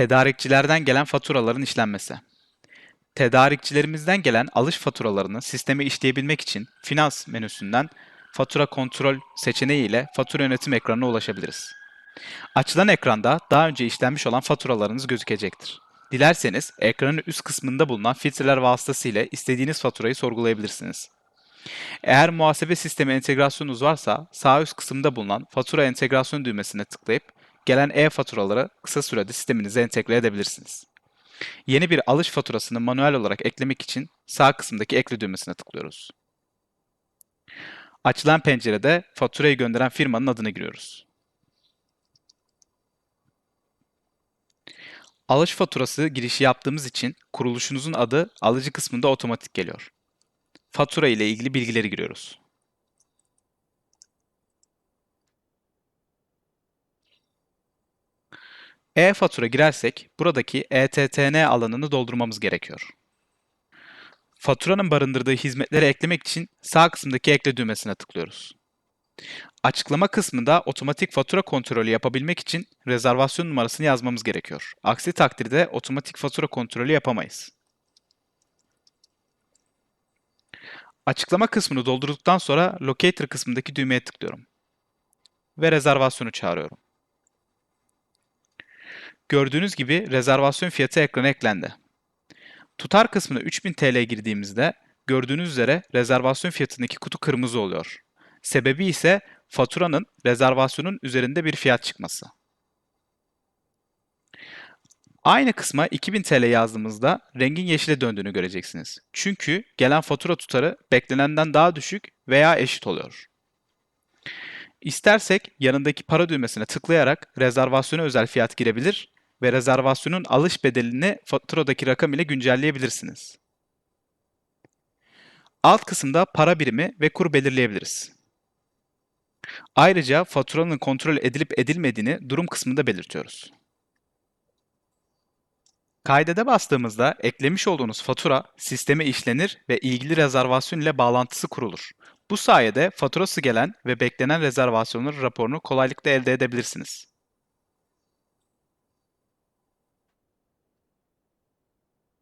Tedarikçilerden gelen faturaların işlenmesi. Tedarikçilerimizden gelen alış faturalarını sisteme işleyebilmek için Finans menüsünden Fatura Kontrol seçeneği ile fatura yönetim ekranına ulaşabiliriz. Açılan ekranda daha önce işlenmiş olan faturalarınız gözükecektir. Dilerseniz ekranın üst kısmında bulunan filtreler vasıtasıyla istediğiniz faturayı sorgulayabilirsiniz. Eğer muhasebe sistemi entegrasyonunuz varsa sağ üst kısımda bulunan fatura entegrasyon düğmesine tıklayıp gelen e-faturaları kısa sürede sisteminize entegre edebilirsiniz. Yeni bir alış faturasını manuel olarak eklemek için sağ kısımdaki ekle düğmesine tıklıyoruz. Açılan pencerede faturayı gönderen firmanın adını giriyoruz. Alış faturası girişi yaptığımız için kuruluşunuzun adı alıcı kısmında otomatik geliyor. Fatura ile ilgili bilgileri giriyoruz. E-fatura girersek buradaki ETTN alanını doldurmamız gerekiyor. Faturanın barındırdığı hizmetleri eklemek için sağ kısımdaki ekle düğmesine tıklıyoruz. Açıklama kısmında otomatik fatura kontrolü yapabilmek için rezervasyon numarasını yazmamız gerekiyor. Aksi takdirde otomatik fatura kontrolü yapamayız. Açıklama kısmını doldurduktan sonra Locator kısmındaki düğmeye tıklıyorum. Ve rezervasyonu çağırıyorum. Gördüğünüz gibi rezervasyon fiyatı ekrana eklendi. Tutar kısmına 3000 TL girdiğimizde gördüğünüz üzere rezervasyon fiyatındaki kutu kırmızı oluyor. Sebebi ise faturanın rezervasyonun üzerinde bir fiyat çıkması. Aynı kısma 2000 TL yazdığımızda rengin yeşile döndüğünü göreceksiniz. Çünkü gelen fatura tutarı beklenenden daha düşük veya eşit oluyor. İstersek yanındaki para düğmesine tıklayarak rezervasyona özel fiyat girebilir ve rezervasyonun alış bedelini faturadaki rakam ile güncelleyebilirsiniz. Alt kısımda para birimi ve kur belirleyebiliriz. Ayrıca faturanın kontrol edilip edilmediğini durum kısmında belirtiyoruz. Kaydede bastığımızda eklemiş olduğunuz fatura sisteme işlenir ve ilgili rezervasyon ile bağlantısı kurulur. Bu sayede faturası gelen ve beklenen rezervasyonların raporunu kolaylıkla elde edebilirsiniz.